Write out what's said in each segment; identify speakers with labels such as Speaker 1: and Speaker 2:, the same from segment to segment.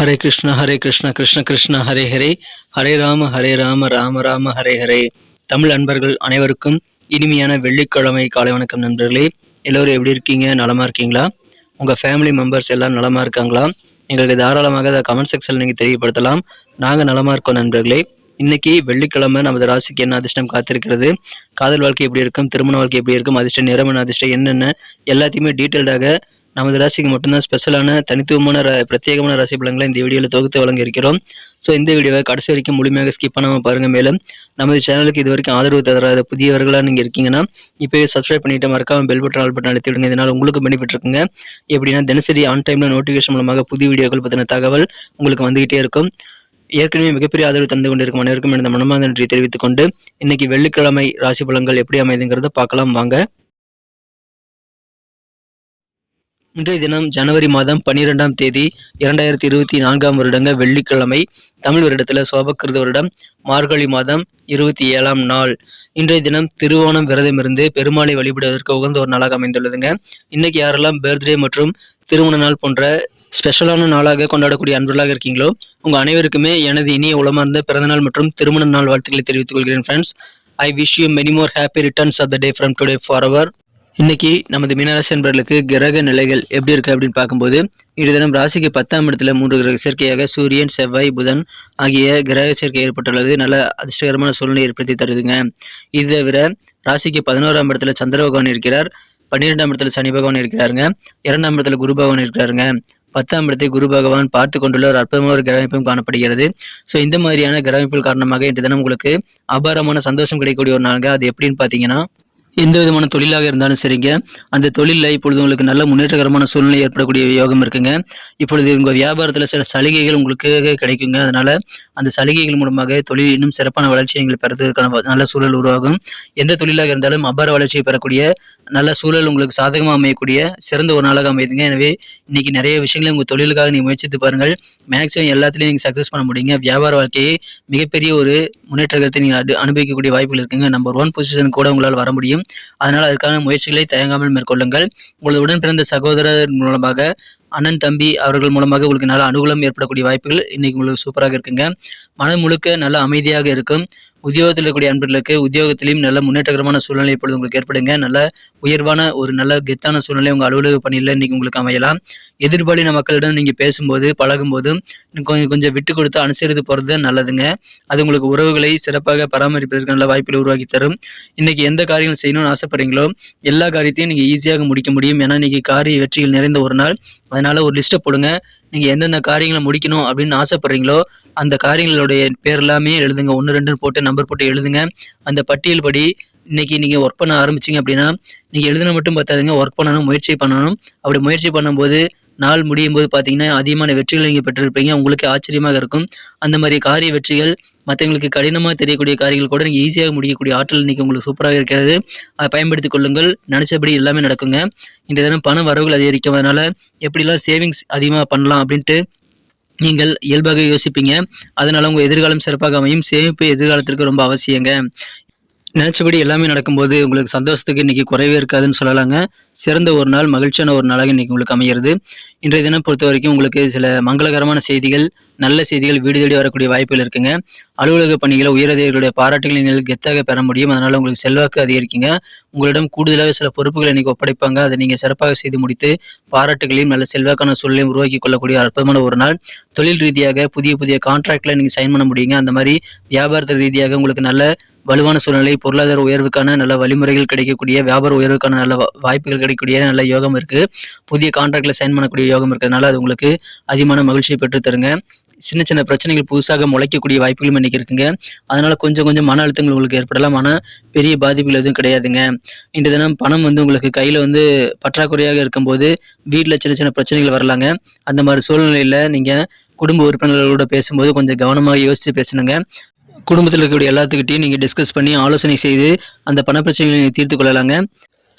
Speaker 1: ஹரே கிருஷ்ண ஹரே கிருஷ்ண கிருஷ்ண கிருஷ்ண ஹரே ஹரே. ஹரே ராம ஹரே ராம ராம ராம ஹரே ஹரே. தமிழ் அன்பர்கள் அனைவருக்கும் இனிமையான வெள்ளிக்கிழமை காலை வணக்கம் நண்பர்களே. எல்லோரும் எப்படி இருக்கீங்க? நலமா இருக்கீங்களா? உங்க ஃபேமிலி மெம்பர்ஸ் எல்லாம் நலமா இருக்காங்களா? எங்களுக்கு தாராளமாக அதை கமெண்ட் செக்ஷனில் நீங்கள் தெரியப்படுத்தலாம். நாங்கள் நலமா இருக்கோம் நண்பர்களே. இன்னைக்கு வெள்ளிக்கிழமை நமது ராசிக்கு என்ன அதிர்ஷ்டம் காத்திருக்கிறது? காதல் வாழ்க்கை எப்படி இருக்கும்? திருமண வாழ்க்கை எப்படி இருக்கும்? அதிர்ஷ்டம் நிறமன அதிர்ஷ்டம் என்னென்ன? எல்லாத்தையுமே டீட்டெயில்டாக நமது ராசிக்கு மட்டும்தான் ஸ்பெஷலான தனித்துவமான பிரத்யேகமான ராசி பலன்களை இந்த வீடியோவில் தொகுத்து வழங்கியிருக்கிறோம். ஸோ இந்த வீடியோவை கடைசி வரைக்கும் முழுமையாக ஸ்கிப் பண்ணாமல் பாருங்க. மேலும் நமது சேனலுக்கு இது வரைக்கும் ஆதரவு தராத புதியவர்களாக நீங்கள் இருக்கீங்கன்னா இப்போயே சப்ஸ்கிரைப் பண்ணிட்டு மறக்காமல் பெல் பட்டன் ஆல் பட்டன் அழுத்தி விடுங்க இதனால் உங்களுக்கு பெனிஃபிட் இருக்குங்க. எப்படின்னா தினசரி ஆன் டைமில் நோட்டிஃபிகேஷன் மூலமாக புதிய வீடியோக்கள் பற்றின தகவல் உங்களுக்கு வந்துகிட்டே இருக்கும். ஏற்கனவே மிகப்பெரிய ஆதரவு தந்து கொண்டிருக்கும் அனைவருக்கும் எனது மனமார்ந்த நன்றி தெரிவித்துக் கொண்டு இன்னைக்கு வெள்ளிக்கிழமை ராசி பலன்கள் எப்படி அமைதுங்கிறத பார்க்கலாம். வாங்க. இன்றைய தினம் ஜனவரி மாதம் பன்னிரெண்டாம் தேதி இரண்டாயிரத்தி இருபத்தி நான்காம் வருடங்க வெள்ளிக்கிழமை தமிழ் வருடத்தில் சோபக்கிருத வருடம் மார்கழி மாதம் இருபத்தி ஏழாம் நாள். இன்றைய தினம் திருவோணம் விரதம் இருந்து பெருமாளை வழிபடுவதற்கு உகந்த ஒரு நாளாக அமைந்துள்ளதுங்க. இன்னைக்கு யாரெல்லாம் பர்த்டே மற்றும் திருமண நாள் போன்ற ஸ்பெஷலான நாளாக கொண்டாடக்கூடிய அன்பர்களாக இருக்கீங்களோ உங்க அனைவருக்குமே எனது இனிய உளமார்ந்த பிறந்தநாள் மற்றும் திருமண நாள் வாழ்த்துக்களை தெரிவித்துக் கொள்கிறேன் friends I wish you many more happy returns of the day from today for our இன்னைக்கு நமது மீனராசி என்பவர்களுக்கு கிரக நிலைகள் எப்படி இருக்கு அப்படின்னு பார்க்கும்போது இன்று தினம் ராசிக்கு பத்தாம் இடத்துல மூன்று கிரக சேர்க்கையாக சூரியன் செவ்வாய் புதன் ஆகிய கிரக சேர்க்கை ஏற்பட்டுள்ளது. நல்ல அதிர்ஷ்டகரமான சூழ்நிலை ஏற்படுத்தி தருதுங்க. இது தவிர ராசிக்கு பதினோராம் இடத்துல சந்திர பகவான் இருக்கிறார். பன்னிரெண்டாம் இடத்துல சனி பகவான் இருக்கிறாருங்க. இரண்டாம் இடத்துல குரு பகவான் இருக்கிறாருங்க. பத்தாம் இடத்தை குரு பகவான் பார்த்து கொண்டுள்ள ஒரு அற்புதமான ஒரு கிரகமைப்பும் காணப்படுகிறது. ஸோ இந்த மாதிரியான கிரகமைப்புகள் காரணமாக இன்று தினம் உங்களுக்கு அபாரமான சந்தோஷம் கிடைக்கக்கூடிய ஒரு நாளுங்க. அது எப்படின்னு பார்த்தீங்கன்னா எந்த விதமான தொழிலாக இருந்தாலும் சரிங்க. அந்த தொழிலில் இப்பொழுது உங்களுக்கு நல்ல முன்னேற்றகரமான சூழ்நிலை ஏற்படக்கூடிய யோகம் இருக்குங்க. இப்பொழுது உங்கள் வியாபாரத்தில் சில சலுகைகள் உங்களுக்கு கிடைக்குங்க. அதனால் அந்த சலுகைகள் மூலமாக தொழில் இன்னும் சிறப்பான வளர்ச்சியை நீங்கள் பெறதுக்கான நல்ல சூழல் உருவாகும். எந்த தொழிலாக இருந்தாலும் அபார வளர்ச்சியை பெறக்கூடிய நல்ல சூழல் உங்களுக்கு சாதகமாக அமையக்கூடிய சிறந்த ஒரு நாளாக அமையுதுங்க. எனவே இன்னைக்கு நிறைய விஷயங்களை உங்கள் தொழிலுக்காக நீங்கள் முயற்சித்து பாருங்கள். மேக்ஸிமம் எல்லாத்துலேயும் நீங்கள் சக்ஸஸ் பண்ண முடியுங்க. வியாபார வாழ்க்கையை மிகப்பெரிய ஒரு முன்னேற்றத்தை நீங்கள் அனுபவிக்கக்கூடிய வாய்ப்புகள் இருக்குங்க. நம்பர் ஒன் பொசிஷன் கூட உங்களால் வர முடியும். அதனால் அதற்கான முயற்சிகளை தயங்காமல் மேற்கொள்ளுங்கள். உங்களது உடன் பிறந்த சகோதரர் மூலமாக அண்ணன் தம்பி அவர்கள் மூலமாக உங்களுக்கு நல்ல அனுகூலம் ஏற்படக்கூடிய வாய்ப்புகள் இன்னைக்கு உங்களுக்கு சூப்பராக இருக்குங்க. மனம் முழுக்க நல்ல அமைதியாக இருக்கும். உத்தியோகத்தில் இருக்கக்கூடிய அன்பர்களுக்கு உத்தியோகத்திலையும் நல்ல முன்னேற்றகரமான சூழ்நிலை இப்பொழுது உங்களுக்கு ஏற்படுங்க. நல்ல உயர்வான ஒரு நல்ல கெத்தான சூழ்நிலை உங்கள் அலுவலக பணியில் இன்னைக்கு உங்களுக்கு அமையலாம். எதிர்பாலின மக்களிடம் நீங்கள் பேசும்போது பழகும்போது கொஞ்சம் கொஞ்சம் விட்டு கொடுத்து அனுசரித்து போகிறது நல்லதுங்க. அது உங்களுக்கு உறவுகளை சிறப்பாக பராமரிப்பதற்கு நல்ல வாய்ப்புகளை உருவாக்கி தரும். இன்னைக்கு எந்த காரியங்கள் செய்யணும்னு ஆசைப்படுறீங்களோ எல்லா காரியத்தையும் நீங்கள் ஈஸியாக முடிக்க முடியும். ஏன்னா இன்னைக்கு காரிய வெற்றிகள் நிறைந்த ஒரு நாள். அதனால ஒரு லிஸ்ட்டை போடுங்க. நீங்கள் எந்தெந்த காரியங்களை முடிக்கணும் அப்படின்னு ஆசைப்பட்றீங்களோ அந்த காரியங்களுடைய பேர் எல்லாமே எழுதுங்க. ஒன்று ரெண்டுன்னு போட்டு நம்பர் போட்டு எழுதுங்க. அந்த பட்டியல் படி இன்னைக்கு நீங்கள் ஒர்க் பண்ண ஆரம்பிச்சிங்க அப்படின்னா நீங்கள் எழுதுன மட்டும் பார்த்தாதுங்க ஒர்க் பண்ணணும் முயற்சி பண்ணணும். அப்படி முயற்சி பண்ணும்போது நாள் முடியும் போது பார்த்தீங்கன்னா அதிகமான வெற்றிகளை நீங்கள் பெற்றிருப்பீங்க. உங்களுக்கு ஆச்சரியமாக இருக்கும். அந்த மாதிரி காரிய வெற்றிகள் மற்றவங்களுக்கு கடினமாக தெரியக்கூடிய காரியங்கள் கூட நீங்கள் ஈஸியாக முடிக்கக்கூடிய ஆற்றல் இன்றைக்கி உங்களுக்கு சூப்பராக இருக்கிறது. அதை பயன்படுத்திக் கொள்ளுங்கள். நினச்சபடி எல்லாமே நடக்குங்க. இந்த தினம் பண வரவுகள் அதிகரிக்கும் அதனால் எப்படிலாம் சேவிங்ஸ் அதிகமாக பண்ணலாம் அப்படின்ட்டு நீங்கள் இயல்பாக யோசிப்பீங்க. அதனால் உங்கள் எதிர்காலம் சிறப்பாக அமையும். சேமிப்பு எதிர்காலத்திற்கு ரொம்ப அவசியங்க. நினச்சபடி எல்லாமே நடக்கும்போது உங்களுக்கு சந்தோஷத்துக்கு இன்றைக்கி குறைவே இருக்காதுன்னு சொல்லலாங்க. சிறந்த ஒரு நாள் மகிழ்ச்சியான ஒரு நாளாக இன்றைக்கி உங்களுக்கு அமைகிறது. இன்றைய தினம் பொறுத்த வரைக்கும் உங்களுக்கு சில மங்களகரமான செய்திகள் நல்ல செய்திகள் வீடு தேடி வரக்கூடிய வாய்ப்புகள் இருக்குங்க. அலுவலக பணிகளை உயரதிகாரிகளுடைய பாராட்டுகளை நீங்கள் கெத்தாக பெற முடியும். அதனால உங்களுக்கு செல்வாக்கு அதிகரிக்குங்க. உங்களிடம் கூடுதலாக சில பொறுப்புகளை இன்னைக்கு ஒப்படைப்பாங்க. அதை நீங்கள் சிறப்பாக செய்து முடித்து பாராட்டுகளையும் நல்ல செல்வாக்கான சூழலையும் உருவாக்கி கொள்ளக்கூடிய அற்புதமான ஒரு நாள். தொழில் ரீதியாக புதிய புதிய கான்ட்ராக்ட்ல நீங்கள் சைன் பண்ண முடியுங்க. அந்த மாதிரி வியாபாரத்து ரீதியாக உங்களுக்கு நல்ல வலுவான சூழ்நிலை பொருளாதார உயர்வுக்கான நல்ல வழிமுறைகள் கிடைக்கக்கூடிய வியாபார உயர்வுக்கான நல்ல வாய்ப்புகள் கிடைக்கக்கூடிய நல்ல யோகம் இருக்கு. புதிய கான்ட்ராக்ட்ல சைன் பண்ணக்கூடிய யோகம் இருக்கிறதுனால அது உங்களுக்கு அதிகமான மகிழ்ச்சியை பெற்று தருங்க சின்ன சின்ன பிரச்சனைகள் புதுசாக முளைக்கக்கூடிய வாய்ப்புகளும் இன்னைக்கு இருக்குங்க. அதனால கொஞ்சம் கொஞ்சம் மன அழுத்தங்கள் உங்களுக்கு ஏற்படலாம். ஆனால் பெரிய பாதிப்புகள் எதுவும் கிடையாதுங்க. இன்று தினம் பணம் வந்து உங்களுக்கு கையில் வந்து பற்றாக்குறையாக இருக்கும்போது வீட்டில் சின்ன சின்ன பிரச்சனைகள் வரலாங்க. அந்த மாதிரி சூழ்நிலையில் நீங்கள் குடும்ப உறுப்பினர்களோட பேசும்போது கொஞ்சம் கவனமாக யோசித்து பேசணுங்க. குடும்பத்தில் இருக்கக்கூடிய எல்லாத்துக்கிட்டையும் நீங்கள் டிஸ்கஸ் பண்ணி ஆலோசனை செய்து அந்த பண பிரச்சனைகளை நீங்கள் தீர்த்து கொள்ளலாங்க.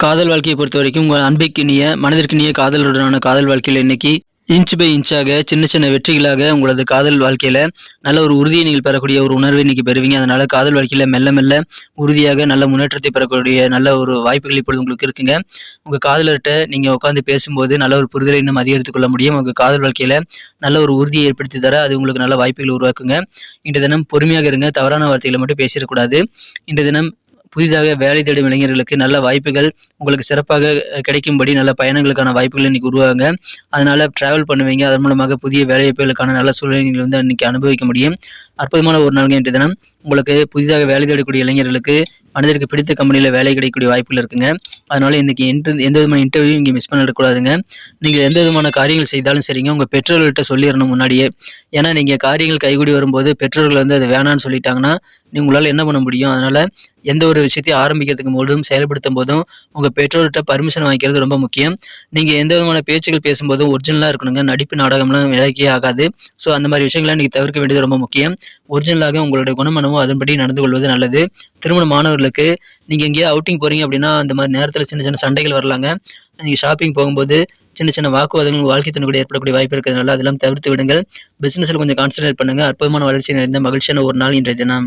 Speaker 1: காதல் வாழ்க்கையை பொறுத்த வரைக்கும் உங்கள் அன்பிற்கினிய மனதிற்கினிய காதலருடனான காதல் வாழ்க்கையில் இன்னைக்கு இன்ச் பை இன்ச்சாக சின்ன சின்ன வெற்றிகளாக உங்களது காதல் வாழ்க்கையில் நல்ல ஒரு உறுதியை நீங்கள் பெறக்கூடிய ஒரு உணர்வை இன்னைக்கு பெறுவீங்க. அதனால் காதல் வாழ்க்கையில் மெல்ல மெல்ல உறுதியாக நல்ல முன்னேற்றத்தை பெறக்கூடிய நல்ல ஒரு வாய்ப்புகள் இப்பொழுது உங்களுக்கு இருக்குங்க. உங்கள் காதலர்கிட்ட நீங்கள் உட்காந்து பேசும்போது நல்ல ஒரு புரிதலை இன்னும் அதிகரித்துக் கொள்ள முடியும். உங்கள் காதல் வாழ்க்கையில் நல்ல ஒரு உறுதியை ஏற்படுத்தி தர அது உங்களுக்கு நல்ல வாய்ப்புகள் உருவாக்குங்க. இன்றைய தினம் பொறுமையாக இருங்க. தவறான வார்த்தைகளை மட்டும் பேசிடக்கூடாது. இன்றைய தினம் புதிதாக வேலை தேடும் இளைஞர்களுக்கு நல்ல வாய்ப்புகள் உங்களுக்கு சிறப்பாக கிடைக்கும்படி நல்ல பயணங்களுக்கான வாய்ப்புகள் இன்னைக்கு உருவாங்க அதனால டிராவல் பண்ணுவீங்க. அதன் மூலமாக புதிய வேலைவாய்ப்புகளுக்கான நல்ல சூழ்நிலைகள் வந்து இன்னைக்கு அனுபவிக்க முடியும். அற்புதமான ஒரு நாள் இன்றைய தினம். உங்களுக்கு புதிதாக வேலை தேடக்கூடிய இளைஞர்களுக்கு மனதிற்கு பிடித்த கம்பெனியில் வேலை கிடைக்கக்கூடிய வாய்ப்புகள் இருக்குங்க. அதனால இன்னைக்கு எந்த எந்த விதமான இன்டர்வியூ இங்கே மிஸ் பண்ணிடக்கூடாதுங்க நீங்கள் எந்த விதமான காரியங்கள் செய்தாலும் சரிங்க. உங்கள் பெற்றோர்கள்ட்ட சொல்லிடணும் முன்னாடியே. ஏன்னா நீங்கள் காரியங்கள் கைகூடி வரும்போது பெற்றோர்கள் வந்து அது வேணான்னு சொல்லிட்டாங்கன்னா நீ உங்களால் என்ன பண்ண முடியும்? அதனால எந்த ஒரு விஷயத்தையும் ஆரம்பிக்கிறதுக்கு போதும் செயல்படுத்தும் போதும் உங்கள் பெற்றோர்கிட்ட பர்மிஷன் வாங்கிக்கிறது ரொம்ப முக்கியம். நீங்கள் எந்த விதமான பேச்சுகள் பேசும்போதும் ஒரிஜினலாக இருக்கணுங்க. நடிப்பு நாடகம்லாம் விலக்கியே ஆகாது. ஸோ அந்த மாதிரி விஷயங்களை நீங்கள் தவிர்க்க வேண்டியது ரொம்ப முக்கியம். ஒரிஜினலாக உங்களுடைய குணமனமும் அதன்படி நடந்து கொள்வது நல்லது. திருமண மாணவர்களுக்கு நீங்கள் எங்கேயோ அவுட்டிங் போகிறீங்க அப்படின்னா அந்த மாதிரி நேரத்தில் சின்ன சின்ன சண்டைகள் வரலாங்க. நீங்கள் ஷாப்பிங் போகும்போது சின்ன சின்ன வாக்குவாதங்கள் வாழ்க்கை துணை கூட ஏற்படக்கூடிய வாய்ப்பு இருக்கிறதுனால அதெல்லாம் தவிர்த்து விடுங்கள். பிஸ்னஸில் கொஞ்சம் கான்சன்ட்ரேட் பண்ணுங்க. அற்புதமான வளர்ச்சி நிறைந்த மகிழ்ச்சியான ஒரு நாள் இன்றைய தினம்.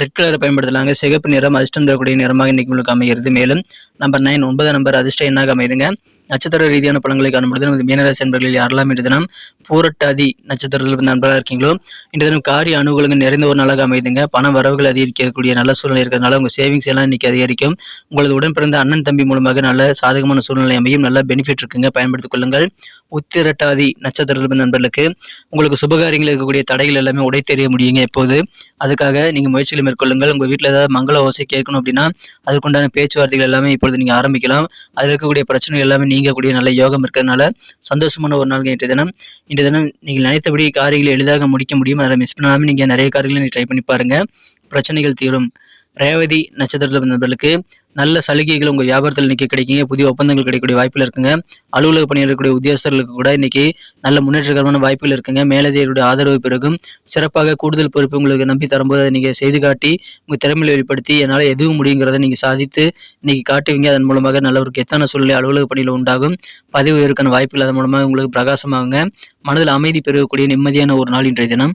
Speaker 1: ரெட் கலரை பயன்படுத்தலாங்க. சிகப்பு நிறம் அதிர்ஷ்டம் தரக்கூடிய நிறமாக இன்னைக்கு உங்களுக்கு அமைகிறது. மேலும் நம்பர் நைன் ஒன்பது நம்பர் அதிர்ஷ்டம் என்னாக அமைதுங்க? நட்சத்திர ரீதியான பலன்களை காணும்பொழுது நமது மீனராசி நண்பர்களில் யாரெல்லாம் இன்று தினம் பூரட்டாதி நட்சத்திரத்தில் நண்பராக இருக்கீங்களோ இன்று தினம் காரிய அனுகூலங்கள் நிறைந்த ஒரு நாளாக அமைதுங்க. பண வரவுகள் அதிகரிக்கக்கூடிய நல்ல சூழ்நிலை இருக்கிறதுனால உங்கள் சேவிங்ஸ் எல்லாம் இன்னைக்கு அதிகரிக்கும். உங்களது உடன் பிறந்த அண்ணன் தம்பி மூலமாக நல்ல சாதகமான சூழ்நிலை அமையும். நல்ல பெனிஃபிட் இருக்குங்க. பயன்படுத்திக் கொள்ளுங்கள். உத்திரட்டாதி நட்சத்திரத்தில் நண்பர்களுக்கு உங்களுக்கு சுபகாரியங்கள் இருக்கக்கூடிய தடைகள் எல்லாமே உடை தெரிய முடியுங்க எப்போது. அதுக்காக நீங்கள் முயற்சிகளை மேற்கொள்ளுங்கள். உங்கள் வீட்டில் ஏதாவது மங்கள ஓசை கேட்கணும் அப்படின்னா அதுக்குண்டான பேச்சுவார்த்தைகள் எல்லாமே இப்பொழுது நீங்கள் ஆரம்பிக்கலாம். அதில் இருக்கக்கூடிய பிரச்சனைகள் எல்லாமே நீங்கக்கூடிய நல்ல யோகம் இருக்கிறதுனால சந்தோஷமான ஒரு நாள் இன்றைய தினம். இன்றைய தினம் நீங்கள் நினைத்தபடி காரியங்களை எளிதாக முடிக்க முடியும். அதில் மிஸ் பண்ணாமல் நீங்கள் நிறைய காரியங்களை நீங்கள் ட்ரை பண்ணி பாருங்க. பிரச்சனைகள் தீரும். ரேவதி நட்சத்திரத்தில் நண்பர்களுக்கு நல்ல சலுகைகள் உங்கள் வியாபாரத்தில் இன்னைக்கு கிடைக்குங்க. புதிய ஒப்பந்தங்கள் கிடைக்கக்கூடிய வாய்ப்பில் இருக்குங்க. அலுவலக பணியாளர்களுடைய உத்தியோகஸ்தர்களுக்கு கூட இன்னைக்கு நல்ல முன்னேற்றகரமான வாய்ப்புகள் இருக்குங்க. மேலதிகாரியுடைய ஆதரவு பிறகும் சிறப்பாக கூடுதல் பொறுப்பு உங்களுக்கு நம்பி தரும்போது அதை நீங்கள் செய்து காட்டி உங்கள் திறமையை வெளிப்படுத்தி என்னால் எதுவும் முடியுங்கிறத நீங்கள் சாதித்து இன்னைக்கு காட்டுவீங்க. அதன் மூலமாக நல்ல ஒரு கெத்தான சூழ்நிலை அலுவலக பணியில் உண்டாகும். பதவி உயர்க்கான வாய்ப்புகள் அதன் மூலமாக உங்களுக்கு பிரகாசமாகுங்க. மனதில் அமைதி பெறக்கூடிய நிம்மதியான ஒரு நாள் இன்றைய தினம்.